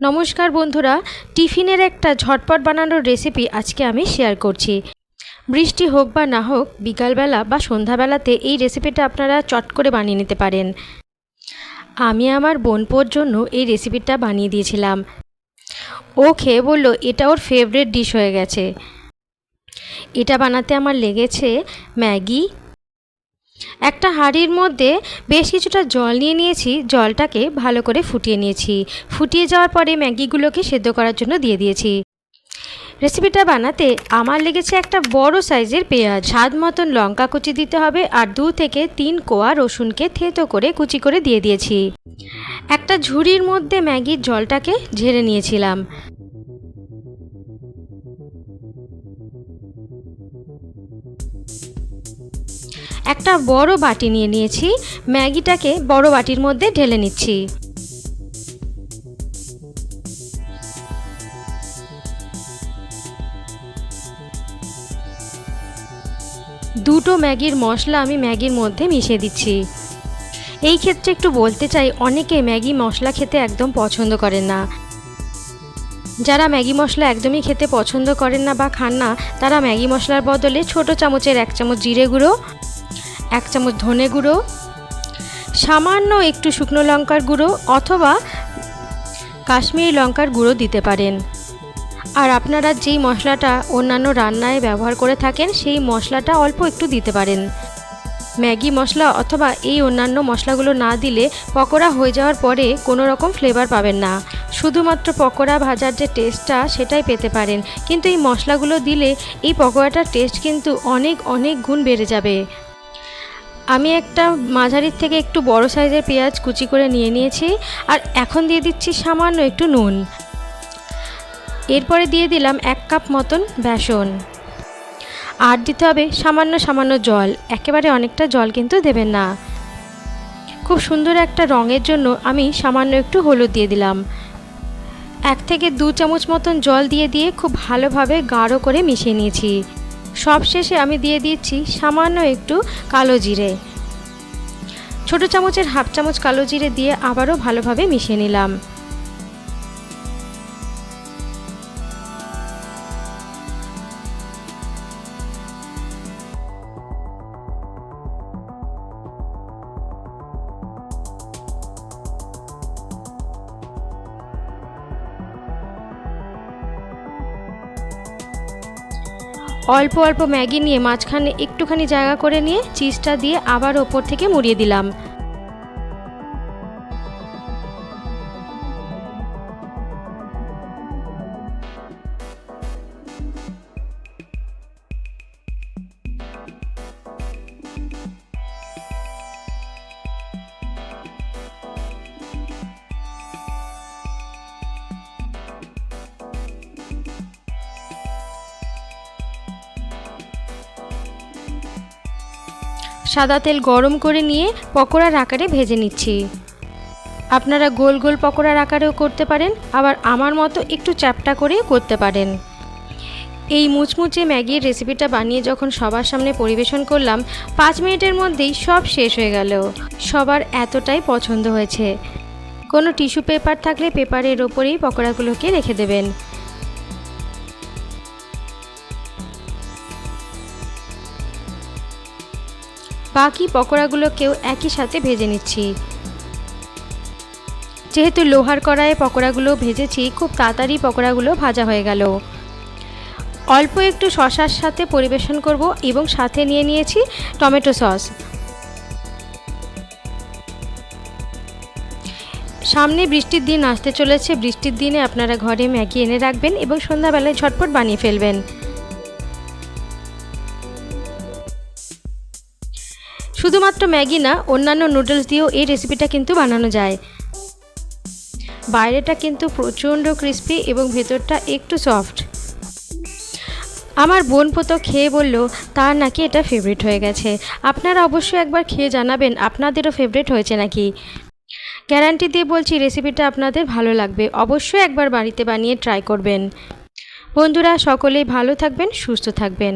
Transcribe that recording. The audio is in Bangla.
নমস্কার বন্ধুরা, টিফিনের একটা ঝটপট বানানোর রেসিপি আজকে আমি শেয়ার করছি। বৃষ্টি হোক বা না হোক, বিকালবেলা বা সন্ধ্যাবেলাতে এই রেসিপিটা আপনারা চট করে বানিয়ে নিতে পারেন। আমি আমার বোনপোর জন্য এই রেসিপিটা বানিয়ে দিয়েছিলাম। ও খেয়ে বলল, এটা ওর ফেভারিট ডিশ হয়ে গেছে। এটা বানাতে আমার লেগেছে ম্যাগি একটা হাঁড়ির মধ্যে বেশ কিছুটা জল নিয়ে নিয়েছি, জলটাকে ভালো করে ফুটিয়ে নিয়েছি। ফুটিয়ে যাওয়ার পরে ম্যাগিগুলোকে সেদ্ধ করার জন্য দিয়ে দিয়েছি। রেসিপিটা বানাতে আমার লেগেছে একটা বড় সাইজের পেঁয়াজ। স্বাদ মতন লঙ্কা কুচি দিতে হবে আর দু থেকে তিন কোয়া রসুনকে থেতো করে কুচি করে দিয়ে দিয়েছি। একটা ঝুড়ির মধ্যে ম্যাগির জলটাকে ঝেড়ে নিয়েছিলাম। একটা বড় বাটি নিয়ে নিয়েছি। ম্যাগিটাকে বড় বাটির মধ্যে ঢেলে নিচ্ছি। দুটো ম্যাগির মশলা আমি ম্যাগির মধ্যে মিশিয়ে দিচ্ছি। এই ক্ষেত্রে একটু বলতে চাই, অনেকে ম্যাগি মশলা খেতে একদম পছন্দ করেন না। যারা ম্যাগি মশলা একদমই খেতে পছন্দ করেন না বা খান না, তারা ম্যাগি মশলার বদলে ছোট চামচের এক চামচ জিরে গুঁড়ো এক চামচ ধনে গুঁড়ো, সামান্য একটু শুকনো লঙ্কার গুঁড়ো অথবা কাশ্মীরি লঙ্কার গুঁড়ো দিতে পারেন। আর আপনারা যেই মশলাটা অন্যান্য রান্নায় ব্যবহার করে থাকেন, সেই মশলাটা অল্প একটু দিতে পারেন। ম্যাগি মশলা অথবা এই অন্যান্য মশলাগুলো না দিলে পকোড়া হয়ে যাওয়ার পরে কোনো রকম ফ্লেভার পাবেন না। শুধুমাত্র পকোড়া ভাজার যে টেস্টটা সেটাই পেতে পারেন। কিন্তু এই মশলাগুলো দিলে এই পকোড়াটার টেস্ট কিন্তু অনেক অনেক গুণ বেড়ে যাবে। আমি একটা মাঝারির থেকে একটু বড় সাইজের পেঁয়াজ কুচি করে নিয়ে নিয়েছি, আর এখন দিয়ে দিচ্ছি সামান্য একটু নুন। এরপরে দিয়ে দিলাম এক কাপ মতন বেসন। আর দিতে হবে সামান্য সামান্য জল, একেবারে অনেকটা জল কিন্তু দেবেন না। খুব সুন্দর একটা রঙের জন্য আমি সামান্য একটু হলুদ দিয়ে দিলাম। এক থেকে দু চামচ মতন জল দিয়ে দিয়ে খুব ভালোভাবে গাঢ় করে মিশিয়ে নিয়েছি। সবশেষে আমি দিয়ে দিচ্ছি সামান্য একটু কালো জিরে। ছোটো চামচের হাফ চামচ কালো জিরে দিয়ে আবারও ভালোভাবে মিশিয়ে নিলাম। অল্প অল্প ম্যাগি নিয়ে মাঝখানে একটুখানি জায়গা করে নিয়ে চিজটা দিয়ে আবার ওপর থেকে মুড়িয়ে দিলাম। সাদা তেল গরম করে নিয়ে পকোড়ার আকারে ভেজে নিচ্ছি। আপনারা গোল গোল পকোড়ার আকারেও করতে পারেন, আবার আমার মতো একটু চ্যাপটা করেও করতে পারেন। এই মুচমুচে ম্যাগির রেসিপিটা বানিয়ে যখন সবার সামনে পরিবেশন করলাম, পাঁচ মিনিটের মধ্যেই সব শেষ হয়ে গেল। সবার এতটাই পছন্দ হয়েছে। কোনো টিস্যু পেপার থাকলে পেপারের ওপরেই পকোড়াগুলোকে রেখে দেবেন। বাকি পকোড়াগুলোকেও একই সাথে ভেজে নিচ্ছি। যেহেতু লোহার কড়াইয়ে পকোড়াগুলো ভেজেছি, খুব তাড়াতাড়ি পকোড়াগুলো ভাজা হয়ে গেল। অল্প একটু শশার সাথে পরিবেশন করব এবং সাথে নিয়ে নিয়েছি টমেটো সস। সামনে বৃষ্টির দিন আসতে চলেছে। বৃষ্টির দিনে আপনারা ঘরে ম্যাগি এনে রাখবেন এবং সন্ধ্যাবেলায় ঝটপট বানিয়ে ফেলবেন। শুধুমাত্র ম্যাগি না, অন্যান্য নুডলস দিয়েও এই রেসিপিটা কিন্তু বানানো যায়। বাইরেটা কিন্তু প্রচণ্ড ক্রিস্পি এবং ভেতরটা একটু সফট আমার বোন পোতো খেয়ে বলল, তার নাকি এটা ফেভারিট হয়ে গেছে। আপনারা অবশ্যই একবার খেয়ে জানাবেন, আপনাদেরও ফেভারিট হয়েছে নাকি? গ্যারান্টি দিয়ে বলছি রেসিপিটা আপনাদের ভালো লাগবে। অবশ্যই একবার বাড়িতে বানিয়ে ট্রাই করবেন। বন্ধুরা, সকলেই ভালো থাকবেন, সুস্থ থাকবেন।